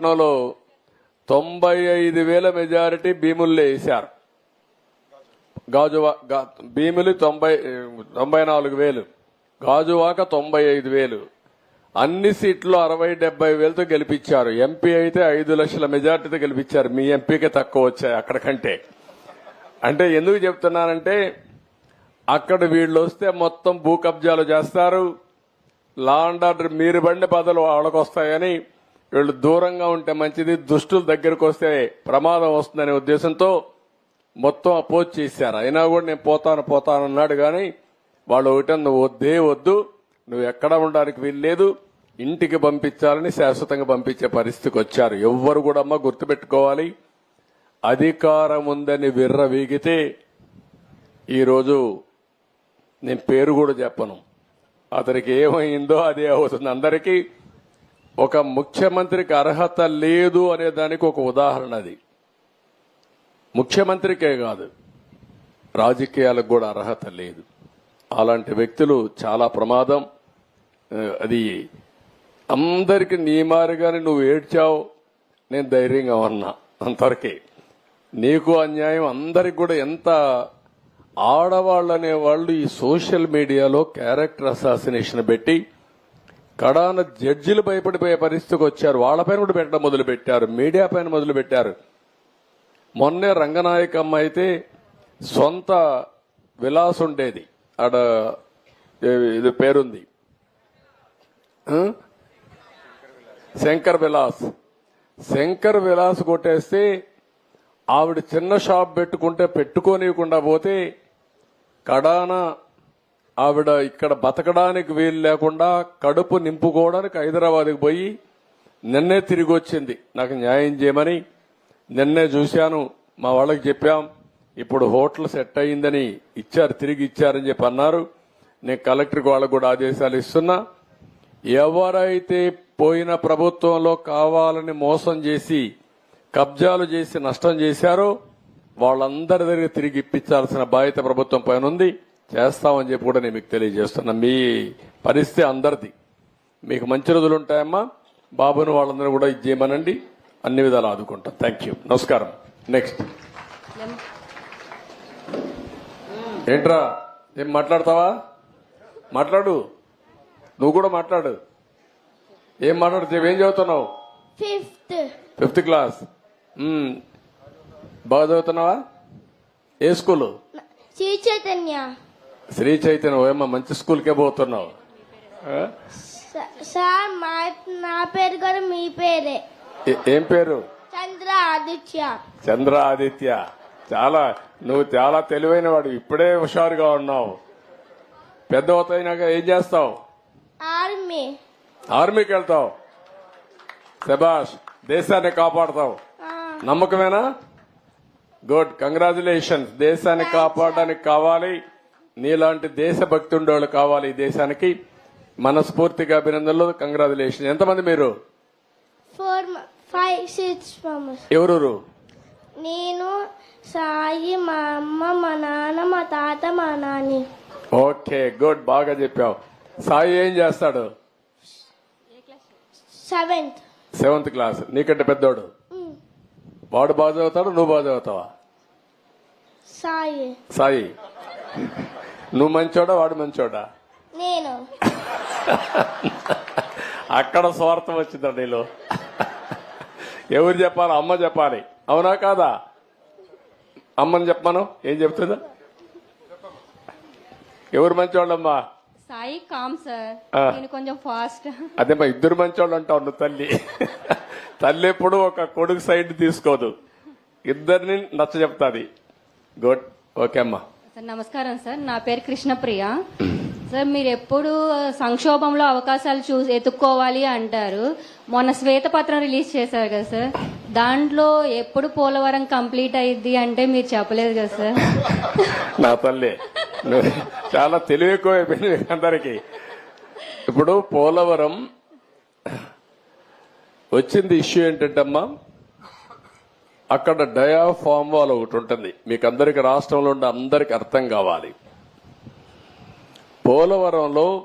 విశాఖపట్నంలో తొంభై ఐదు వేల మెజారిటీ భీముల్లో వేశారు. గాజువా గా- భీములు తొంభై తొంభై నాలుగు వేలు. గాజువాక తొంభై ఐదు వేలు. అన్ని సీట్లు అరవై డెబ్బై వేలతో గెలిపించారు. ఎంపీ అయితే ఐదు లక్షల మెజార్టీతో గెలిపించారు. మీ ఎంపీకి తక్కువ వచ్చాయి అక్కడ కంటే. అంటే ఎందుకు చెప్తున్నానంటే అక్కడ వీళ్ళు వస్తే మొత్తం భూ కబ్జాలు చేస్తారు. లా అండ్ ఆర్డర్ మీరు బండి పదలు వాళ్ళకు వస్తాయని వీళ్ళు దూరంగా ఉంటే మంచిది దుష్టుల దగ్గరకు వస్తే ప్రమాదం వస్తుందనే ఉద్దేశంతో మొత్తం అపోజ్ చేశారు. అయినా కూడా నేను పోతాను పోతాను అన్నాడు కానీ వాళ్ళు ఒకటే నువ్వు వద్దే వద్దు నువ్వు ఎక్కడ ఉండడానికి వీల్లేదు ఇంటికి పంపించాలని శాశ్వతంగా పంపించే పరిస్థితికి వచ్చారు. ఎవ్వరు కూడా అమ్మ గుర్తుపెట్టుకోవాలి. అధికారం ఉందని విర్ర వీగితే ఈరోజు నేను పేరు కూడా చెప్పను. అతనికి ఏమైందో అదే అవుతుంది అందరికీ. ఒక ముఖ్యమంత్రికి అర్హత లేదు అనే దానికి ఒక ఉదాహరణ అది. ముఖ్యమంత్రికే కాదు రాజకీయాలకు కూడా అర్హత లేదు. అలాంటి వ్యక్తులు చాలా ప్రమాదం. అది అందరికి నీమారిగానే నువ్వు ఏడ్చావు నేను ధైర్యంగా ఉన్నా అంతవరకే. నీకు అన్యాయం అందరికి కూడా ఎంత ఆడవాళ్ళు అనేవాళ్ళు ఈ సోషల్ మీడియాలో క్యారెక్టర్ అసాసినేషన్ పెట్టి కడాన జడ్జిలు భయపడిపోయే పరిస్థితికి వచ్చారు. వాళ్ళపైన కూడా పెట్టడం మొదలు పెట్టారు మీడియా పైన మొదలు పెట్టారు మొన్నే రంగనాయకమ్మ అయితే సొంత విలాస్ ఉండేది. ఆడ ఇది పేరుంది. శంకర్ విలాస్. శంకర్ విలాస్ కొట్టేస్తే ఆవిడ చిన్న షాప్ పెట్టుకుంటే పెట్టుకోనివ్వకుండా పోతే కడాన ఆవిడ ఇక్కడ బతకడానికి వీలు లేకుండా కడుపు నింపుకోవడానికి హైదరాబాద్కి పోయి నిన్నే తిరిగి వచ్చింది. నాకు న్యాయం చేయమని నిన్నే చూశాను. మా వాళ్ళకి చెప్పాం. ఇప్పుడు హోటల్ సెట్ అయిందని ఇచ్చారు తిరిగి ఇచ్చారని చెప్పి అన్నారు. నేను కలెక్టర్కి వాళ్ళకు కూడా ఆదేశాలు ఇస్తున్నా. ఎవరైతే పోయిన ప్రభుత్వంలో కావాలని మోసం చేసి కబ్జాలు చేసి నష్టం చేశారో వాళ్ళందరి దగ్గర తిరిగి ఇప్పించాల్సిన బాధ్యత ప్రభుత్వం పైన ఉంది. చేస్తామని చెప్పి కూడా నేను మీకు తెలియజేస్తున్నా. మీ పరిస్థితి అందరిది. మీకు మంచి రోజులు ఉంటాయమ్మా. బాబును వాళ్ళందరూ కూడా ఇది చేయమనండి. అన్ని విధాలు ఆదుకుంటాం. థ్యాంక్ యూ నమస్కారం. నెక్స్ట్ ఏంట్రా? ఏం మాట్లాడతావా? మాట్లాడు. నువ్వు కూడా మాట్లాడు. ఏం మాట్లాడుతావు? ఏం చదువుతున్నావు? Fifth fifth class. బాగా చదువుతున్నావా? ఏ స్కూలు? చైతన్య. శ్రీ చైతన్య ఏమో మంచి స్కూల్కే పోతున్నావు. సార్ మా నా పేరు కూడా మీ పేరే. ఏ- పేరు? చంద్ర ఆదిత్య. చంద్ర ఆదిత్య. చాలా నువ్వు చాలా తెలివైన వాడు ఇప్పుడే హుషారుగా ఉన్నావు. పెద్ద అవుతాయినాక ఏం చేస్తావు? ఆర్మీ. ఆర్మీకి వెళ్తావు. శబాష్ దేశాన్ని కాపాడతావు. నమ్మకమేనా? Good congratulations. దేశాన్ని కాపాడడానికి కావాలి. నీలాంటి దేశభక్తి ఉండేవాళ్ళు కావాలి ఈ దేశానికి. మనస్ఫూర్తిగా అభినందనలు కంగ్రాచులేషన్ ఎంతమంది మీరు? ఎవరూరు? నేను సాయి మా అమ్మ మా నాన్న మా తాత మా నాని. Okay good. బాగా చెప్పావు. సాయి ఏం చేస్తాడు? Seventh seventh class. నీకంటే పెద్దోడు? వాడు బాగా చదువుతాడు నువ్వు బాగా చదువుతావా? సాయి. సాయి. నువ్వు మంచోడా వాడు మంచోడా? నేను. అక్కడ స్వార్థం వచ్చిందా నీలో? ఎవరు చెప్పాలి? అమ్మ చెప్పాలి. అవునా కాదా? అమ్మని చెప్పమను? ఏం చెప్తుందా? ఎవరు మంచోళ్ళమ్మా? Sai calm sir. నేను కొంచెం ఫాస్ట్. అదే మా ఇద్దరు మంచోళ్ళు అంటావు నువ్వు తల్లి. తల్లి ఎప్పుడు ఒక కొడుకు సైడ్ తీసుకోదు. ఇద్దరిని నచ్చ చెప్తాది. గుడ్. ఓకే అమ్మా. సార్ నమస్కారం సార్. నా పేరు కృష్ణప్రియ. సార్ మీరు ఎప్పుడు సంక్షోభంలో అవకాశాలు చూ ఎత్తుక్కోవాలి అంటారు. మొన్న శ్వేతపత్రం రిలీజ్ చేశారు కదా సార్. దాంట్లో ఎప్పుడు పోలవరం కంప్లీట్ అయ్యిద్ది అంటే మీరు చెప్పలేదు కదా సార్. నా తల్లి. చాలా తెలివి ఎక్కువ అయిపోయింది అందరికి. ఇప్పుడు పోలవరం వచ్చింది ఇష్యూ ఏంటంటమ్మా? అక్కడ డయాఫామ్ వాల్ ఒకటి ఉంటుంది. మీకు అందరికి రాష్ట్రంలో ఉండే అందరికి అర్థం కావాలి. పోలవరంలో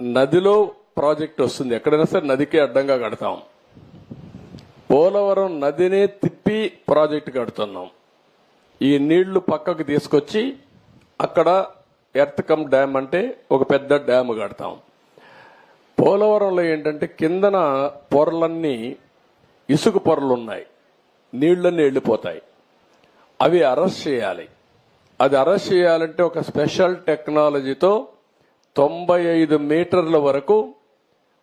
నదిలో ప్రాజెక్ట్ వస్తుంది. ఎక్కడైనా సరే నదికే అడ్డంగా కడతాం. పోలవరం నదినే తిప్పి ప్రాజెక్టు కడుతున్నాం. ఈ నీళ్ళు పక్కకు తీసుకొచ్చి అక్కడ ఎర్తకం డ్యామ్ అంటే ఒక పెద్ద డ్యామ్ కడతాం. పోలవరంలో ఏంటంటే కిందన పొరలన్నీ ఇసుక పొరలు ఉన్నాయి. నీళ్ళన్నీ వెళ్ళిపోతాయి అవి అరెస్ట్ చేయాలి. అది అరెస్ట్ చేయాలంటే ఒక స్పెషల్ టెక్నాలజీతో తొంభై ఐదు మీటర్ల వరకు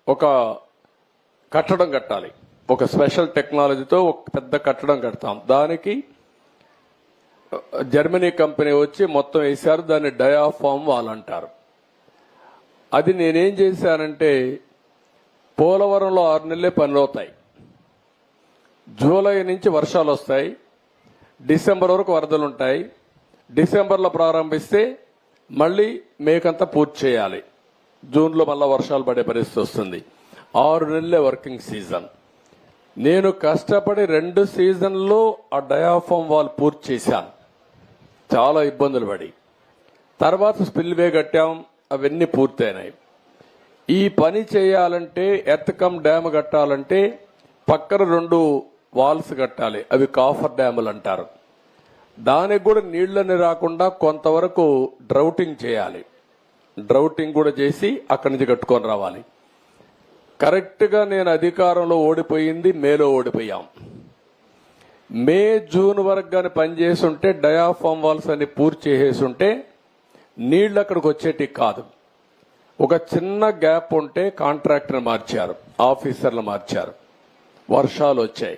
ఒక కట్టడం కట్టాలి. ఒక స్పెషల్ టెక్నాలజీతో ఒక పెద్ద కట్టడం కడతాం. దానికి జర్మనీ కంపెనీ వచ్చి మొత్తం వేశారు. దాన్ని డయాఫామ్ వాల్ అంటారు. అది నేనేం చేశానంటే పోలవరంలో ఆరు నెలలే పనులు అవుతాయి జూలై నుంచి వర్షాలు వస్తాయి. డిసెంబర్ వరకు వరదలు ఉంటాయి. డిసెంబర్లో ప్రారంభిస్తే మళ్ళీ మేకంతా పూర్తి చేయాలి. జూన్లో మళ్ళీ వర్షాలు పడే పరిస్థితి వస్తుంది. ఆరు నెలలే వర్కింగ్ సీజన్. నేను కష్టపడి రెండు సీజన్లో ఆ డయాఫామ్ వాల్ పూర్తి చేశాను. చాలా ఇబ్బందులు పడి. తర్వాత స్పిల్వే కట్టాం. అవన్నీ పూర్తయినాయి. ఈ పని చేయాలంటే ఎత్తకం డ్యామ్ కట్టాలంటే పక్కన రెండు వాల్స్ కట్టాలి. అవి కాఫర్ డ్యాములు అంటారు. దానికి కూడా నీళ్ళని రాకుండా కొంతవరకు డ్రౌటింగ్ చేయాలి. డ్రౌటింగ్ కూడా చేసి అక్కడి నుంచి కట్టుకొని రావాలి. కరెక్ట్గా నేను అధికారంలో ఓడిపోయింది మేలో ఓడిపోయాం. మే జూన్ వరకు కానీ పనిచేసి ఉంటే డయాఫామ్ వాల్స్ అని పూర్తి చేసేసి ఉంటే నీళ్ళు అక్కడికి వచ్చేటి కాదు. ఒక చిన్న గ్యాప్ ఉంటే కాంట్రాక్టర్ మార్చారు ఆఫీసర్లు మార్చారు. వర్షాలు వచ్చాయి.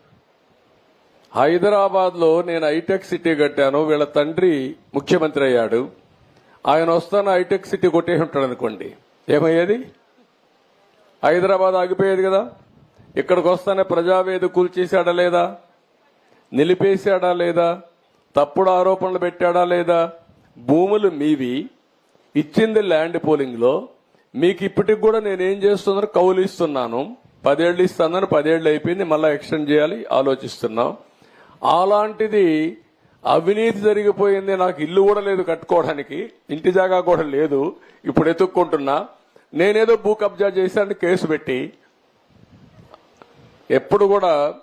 హైదరాబాద్లో నేను హైటెక్ సిటీ కట్టాను. వీళ్ళ తండ్రి ముఖ్యమంత్రి అయ్యాడు. ఆయన వస్తాను హైటెక్ సిటీ కొట్టేసి ఉంటాడు అనుకోండి. ఏమయ్యేది? హైదరాబాద్ ఆగిపోయేది కదా. ఇక్కడికి వస్తానే ప్రజావేది కూల్చేశాడా లేదా? నిలిపేశాడా లేదా? తప్పుడు ఆరోపణలు పెట్టాడా లేదా? భూములు మీవి. ఇచ్చింది ల్యాండ్ పోలింగ్లో. మీకు ఇప్పటికి కూడా నేనేం చేస్తున్నాను కౌలు ఇస్తున్నాను. పదేళ్ళు ఇస్తానని పదేళ్ళు అయిపోయింది. మళ్ళీ ఎక్స్టెండ్ చేయాలి. ఆలోచిస్తున్నాం. అలాంటిది అవినీతి జరిగిపోయింది. నాకు ఇల్లు కూడా లేదు కట్టుకోవడానికి ఇంటి జాగా కూడా లేదు. ఇప్పుడు ఎత్తుక్కుంటున్నా. నేనేదో భూ కబ్జా చేశాను కేసు పెట్టి ఎప్పుడు కూడా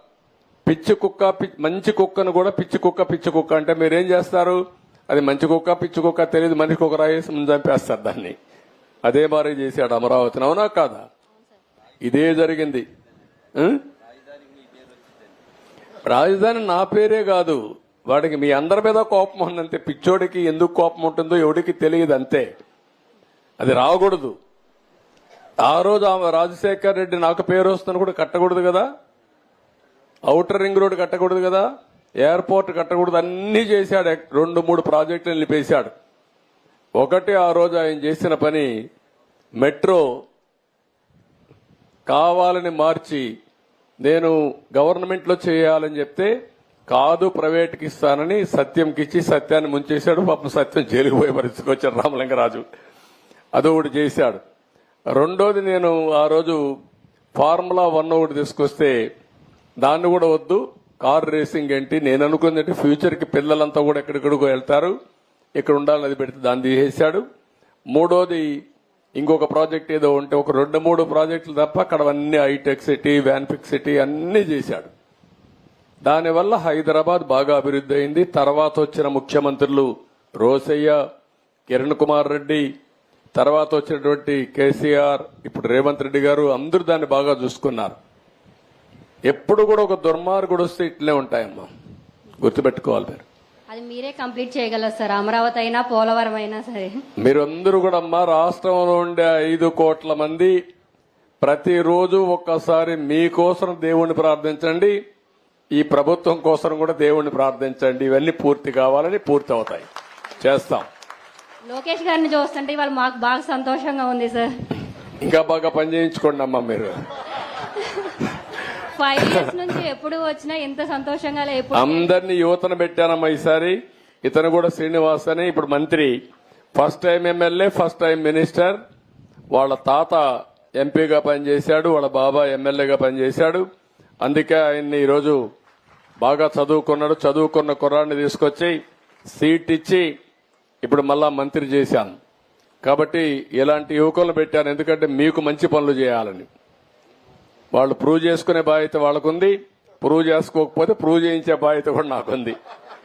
పిచ్చి కుక్క మంచి కుక్కను కూడా పిచ్చి కుక్క పిచ్చి కుక్క అంటే మీరేం చేస్తారు? అది మంచి కుక్క పిచ్చి కుక్క తెలియదు. మనిషి కుక్క రాయేసి ముందు చంపేస్తారు దాన్ని. అదే మరి చేశాడు అమరావతిని. అవునా కాదా? ఇదే జరిగింది? రాజధాని నా పేరే కాదు. వాడికి మీ అందరి మీద కోపం ఉందంతే పిచ్చోడికి ఎందుకు కోపం ఉంటుందో ఎవడికి తెలియదు అంతే. అది రాకూడదు. ఆ రోజు ఆమె రాజశేఖర్ రెడ్డి నాకు పేరు వస్తుందని కూడా కట్టకూడదు కదా? ఔటర్ రింగ్ రోడ్ కట్టకూడదు కదా? ఎయిర్పోర్ట్ కట్టకూడదు అన్నీ చేశాడు. రెండు మూడు ప్రాజెక్టులు నిలిపేశాడు. ఒకటి ఆ రోజు ఆయన చేసిన పని మెట్రో కావాలని మార్చి నేను గవర్నమెంట్లో చేయాలని చెప్తే కాదు ప్రైవేట్కి ఇస్తానని సత్యంకి ఇచ్చి సత్యాన్ని ముంచేశాడు. పాపం సత్యం జైలుకు పోయి పరిస్థితికి వచ్చాడు రామలింగరాజు. అదొకటి చేశాడు. రెండోది నేను ఆ రోజు ఫార్ములా వన్ ఒకటి తీసుకొస్తే దాన్ని కూడా వద్దు. కార్ రేసింగ్ ఏంటి? నేను అనుకుంది అంటే పిల్లలంతా కూడా ఎక్కడెక్కడికో వెళ్తారు. ఇక్కడ ఉండాలని అది పెడితే దాన్ని తీసేశాడు. మూడోది ఇంకొక ప్రాజెక్ట్ ఏదో ఉంటే ఒక రెండు మూడు ప్రాజెక్టులు తప్ప అక్కడ అన్ని హైటెక్ సిటీ వ్యాన్ఫిక్ సిటీ అన్నీ చేశాడు. దానివల్ల హైదరాబాద్ బాగా అభివృద్ధి అయింది. తర్వాత వచ్చిన ముఖ్యమంత్రులు రోసయ్య కిరణ్ కుమార్ రెడ్డి తర్వాత వచ్చినటువంటి కేసీఆర్ ఇప్పుడు రేవంత్ రెడ్డి గారు అందరూ దాన్ని బాగా చూసుకున్నారు. ఎప్పుడు కూడా ఒక దుర్మార్గుడు వస్తే ఇట్లే ఉంటాయమ్మా. గుర్తుపెట్టుకోవాలి మీరు. అది మీరే కంప్లీట్ చేయగలరు సార్. అమరావతి అయినా పోలవరం అయినా సరే. మీరందరూ కూడా అమ్మా రాష్ట్రంలో ఉండే ఐదు కోట్ల మంది ప్రతిరోజు ఒక్కసారి మీకోసం దేవుణ్ణి ప్రార్థించండి. ఈ ప్రభుత్వం కోసం కూడా దేవుణ్ణి ప్రార్థించండి. ఇవన్నీ పూర్తి కావాలని పూర్తి అవుతాయి చేస్తాం. లోకేష్ గారిని చూస్తుంటే ఇవాళ మాకు బాగా సంతోషంగా ఉంది సార్. ఇంకా బాగా పని చేయించుకోండి అమ్మా మీరు. ఫైవ్ ఇయర్స్ నుంచి ఎప్పుడు వచ్చినా ఎంత సంతోషంగా అందరిని ఎప్పుడు అందరినీ యువతను పెట్టానమ్మా ఈసారి. ఇతను కూడా శ్రీనివాస్ అని ఇప్పుడు మంత్రి. First time MLA first time minister వాళ్ళ తాత ఎంపీగా పనిచేశాడు వాళ్ళ బాబా ఎమ్మెల్యేగా పనిచేశాడు. అందుకే ఆయన్ని ఈరోజు బాగా చదువుకున్నాడు. చదువుకున్న కుర్రాన్ని తీసుకొచ్చి సీట్ ఇచ్చి ఇప్పుడు మళ్ళా మంత్రి చేశాను. కాబట్టి ఇలాంటి యువకులను పెట్టాను. ఎందుకంటే మీకు మంచి పనులు చేయాలని. వాళ్ళు ప్రూవ్ చేసుకునే బాధ్యత వాళ్ళకుంది. ప్రూవ్ చేసుకోకపోతే ప్రూవ్ చేయించే బాధ్యత కూడా నాకుంది.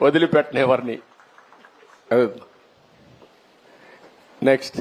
వదిలిపెట్టనెవరిని నెక్స్ట్